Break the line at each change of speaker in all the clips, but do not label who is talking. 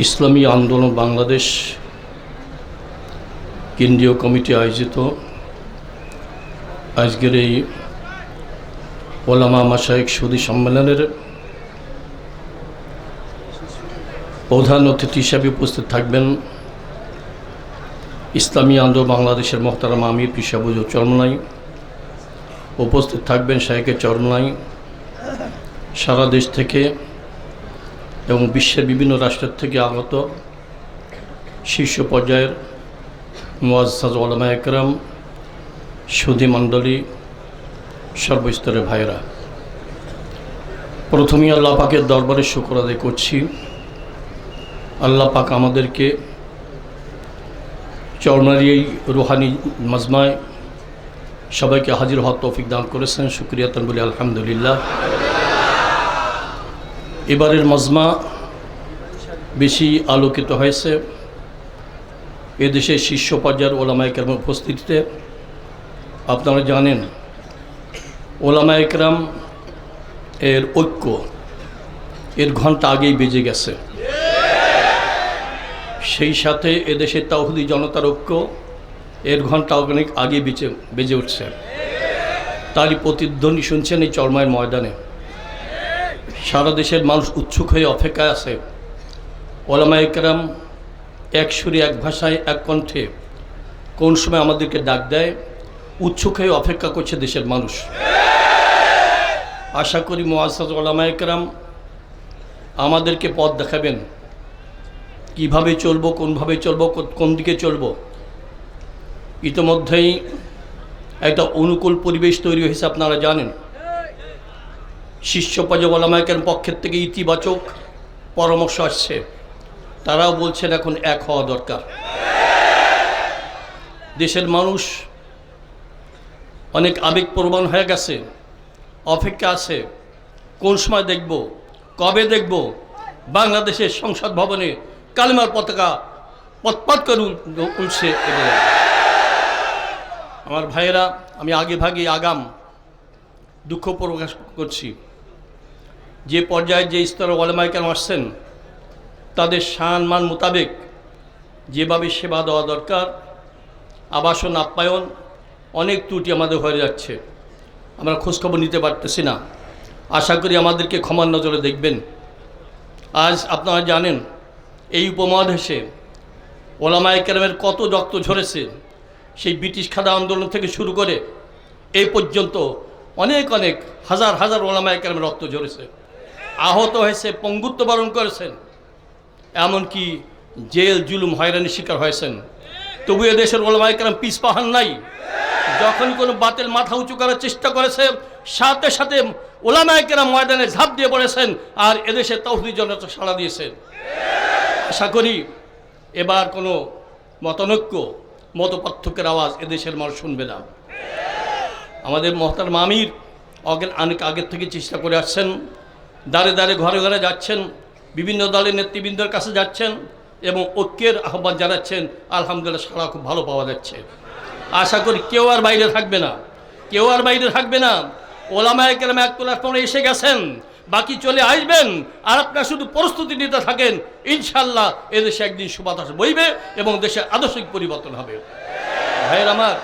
ইসলামী আন্দোলন বাংলাদেশ কেন্দ্রীয় কমিটি আয়োজিত। আজকের এই ওলামা মাসায়িক সুদী সম্মেলনের প্রধান অতিথি হিসাবে উপস্থিত থাকবেন ইসলামী আন্দোলন বাংলাদেশের মোহতারাম আমির পিসাবুজ চরমনাই। উপস্থিত থাকবেন শাহেকের চরমনাই। সারা দেশ থেকে এবং বিশ্বের বিভিন্ন রাষ্ট্রের থেকে আগত শীর্ষ পর্যায়ের মোয়াজ ওলামা একরাম, সুধী মণ্ডলী, সর্বস্তরের ভাইরা প্রথমেই আল্লাহ পাকের দরবারে শুকর আদায় করছি। আল্লাহ পাক আমাদেরকে চরনারি এই রুহানি মাজমায় সবাইকে হাজির হওয়ার তৌফিক দান করেছেন। শুক্রিয়াতন বলি আলহামদুলিল্লাহ। এবারের মজমা বেশি আলোকিত হয়েছে। এদেশের শীর্ষ পর্যায়ের ওলামা একরাম উপস্থিতিতে আপনারা জানেন, ওলামা একরাম এর ঐক্য, এর ঘণ্টা আগেই বেজে গেছে। সেই সাথে এদেশের তাওহুদি জনতার ঐক্য, এর ঘণ্টা অনেক আগে বেঁচে বেজে উঠছে। তারই প্রতিধ্বনি শুনছেন এই চরমায়ের ময়দানে। সারা দেশের মানুষ উৎসুক হয়ে অপেক্ষায় আছে। ওলামা একরাম এক সুরে এক ভাষায় এক কণ্ঠে কোন সময় আমাদেরকে ডাক দেয়? উৎসুক হয়ে অপেক্ষা করছে দেশের মানুষ। আশা করি মোয়াজ ওলামা একরাম আমাদেরকে পথ দেখাবেন। কীভাবে চলবো, কোনভাবে চলবো কোন দিকে চলবো? ইতিমধ্যেই একটা অনুকূল পরিবেশ তৈরি হয়েছে, আপনারা জানেন। শিষ্য পর্যবলামায়কের পক্ষের থেকে ইতিবাচক পরামর্শ আসছে। তারাও বলছেন এখন এক হওয়া দরকার। দেশের মানুষ অনেক আবেগপ্রবণ হয়ে গেছে, অপেক্ষা আছে। কোন সময় দেখব, কবে দেখব? বাংলাদেশের সংসদ ভবনে কালিমার পতাকা পতপত করে উঠছে আমার ভাইয়েরা, আমি আগে ভাগে আগাম দুঃখ প্রকাশ করছি। যে পর্যায়ে যে স্তরে ওলামাইকার আসছেন, তাদের শান মান মোতাবেক যেভাবে সেবা দেওয়া দরকার, আবাসন, আপ্যায়ন, অনেক ত্রুটি আমাদের হয়ে যাচ্ছে। আমরা খোঁজখবর নিতে পারতেছি না। আশা করি আমাদেরকে ক্ষমার নজরে দেখবেন। আজ আপনারা জানেন, এই উপমহাদেশে ওলামায় কেরামের কত রক্ত ঝরেছে, সেই ব্রিটিশ খাদা আন্দোলন থেকে শুরু করে এই পর্যন্ত অনেক অনেক, হাজার হাজার ওলামায় কেরামের রক্ত ঝরেছে। আহত হয়েছে, পঙ্গুত্ব বরণ করেছেন, এমনকি জেল জুলুম হয়রানির শিকার হয়েছেন। তবু এ দেশের ওলামায় কেরাম পিস পাহান নাই। যখন কোনো বাতিল মাথা উঁচু করার চেষ্টা করেছে, সাথে সাথে ওলামায় কেরাম ময়দানে ঝাঁপ দিয়ে পড়েছেন আর এদেশের তৌহিদি জনতা সাড়া দিয়েছেন। আশা করি এবার কোনো মতনৈক্য মত পার্থক্যের আওয়াজ এদেশের মানুষ শুনবে না। আমাদের মহতার মামির অগেন অনেক আগের থেকে চেষ্টা করে আসছেন। দাঁড়ে দাঁড়ে ঘরে ঘরে যাচ্ছেন, বিভিন্ন দলের নেতৃবৃন্দের কাছে যাচ্ছেন এবং ঐক্যের আহ্বান জানাচ্ছেন, আলহামদুলিল্লাহ সারা খুব ভালো পাওয়া যাচ্ছে। আশা করি কেউ আর বাইরে থাকবে না। কেউ আর বাইরে থাকবে না। ওলামায় কেরাম এক পরে এসে গেছেন, বাকি চলে আসবেন, আর আপনার শুধু প্রস্তুতি নিতে থাকেন ইনশাল্লাহ এদেশে একদিন সুবাতাস বইবে এবং দেশে আদর্শিক পরিবর্তন হবে। ভাইয়ের আমার,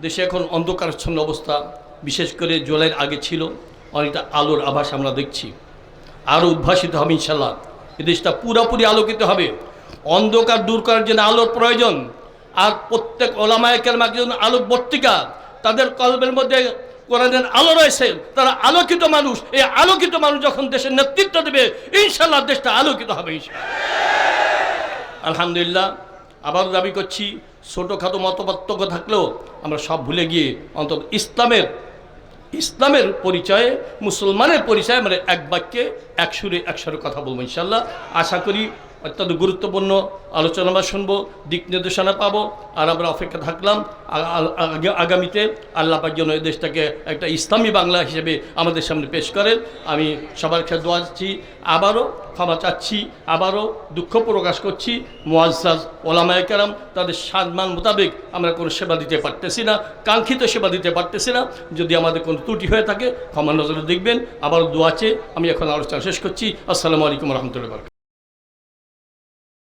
দেশে এখন অন্ধকারচ্ছন্ন অবস্থা, বিশেষ করে জলের আগে ছিল। অনেকটা আলোর আভাস আমরা দেখছি। আরও উদ্ভাসিত হবে ইনশাল্লাহ এ দেশটা পুরোপুরি আলোকিত হবে। অন্ধকার দূর করার জন্য আলোর প্রয়োজন। আর প্রত্যেক ওলামায় কেরমাকে জন্য আলোক বর্তিকা, তাদের কল্পের মধ্যে কোরআনের আলো রয়েছে, তারা আলোকিত মানুষ। এই আলোকিত মানুষ যখন দেশের নেতৃত্ব দেবে ইনশাল্লাহ দেশটা আলোকিত হবে আলহামদুলিল্লাহ, আবারও দাবি করছি, ছোটোখাটো মতপার্থক্য থাকলেও আমরা সব ভুলে গিয়ে অন্তত ইসলামের ইসলামের পরিচয়ে, মুসলমানের পরিচয়ে আমরা এক বাক্যে এক সুরে এক সুরে কথা বলব ইনশাল্লাহ। আশা করি অত্যন্ত গুরুত্বপূর্ণ আলোচনা আমরা শুনব, দিক নির্দেশনা পাবো, আর আমরা অপেক্ষা থাকলাম আগামীতে আল্লাহ যেন এই দেশটাকে একটা ইসলামী বাংলা হিসেবে আমাদের সামনে পেশ করেন। আমি সবার কাছে দোয়া চাচ্ছি, আবারও ক্ষমা চাচ্ছি, আবারও দুঃখ প্রকাশ করছি। মোয়াজ্জাজ ওলামায় কেরাম তাদের সম্মান মোতাবেক আমরা কোনো সেবা দিতে পারতেছি না, কাঙ্ক্ষিত সেবা দিতে পারতেছি না। যদি আমাদের কোনো ত্রুটি হয়ে থাকে ক্ষমা নজরে দেখবেন। আবারও দোয়াচে আমি এখন আলোচনা শেষ করছি। আসসালামু আলাইকুম রহমতুল্লাহ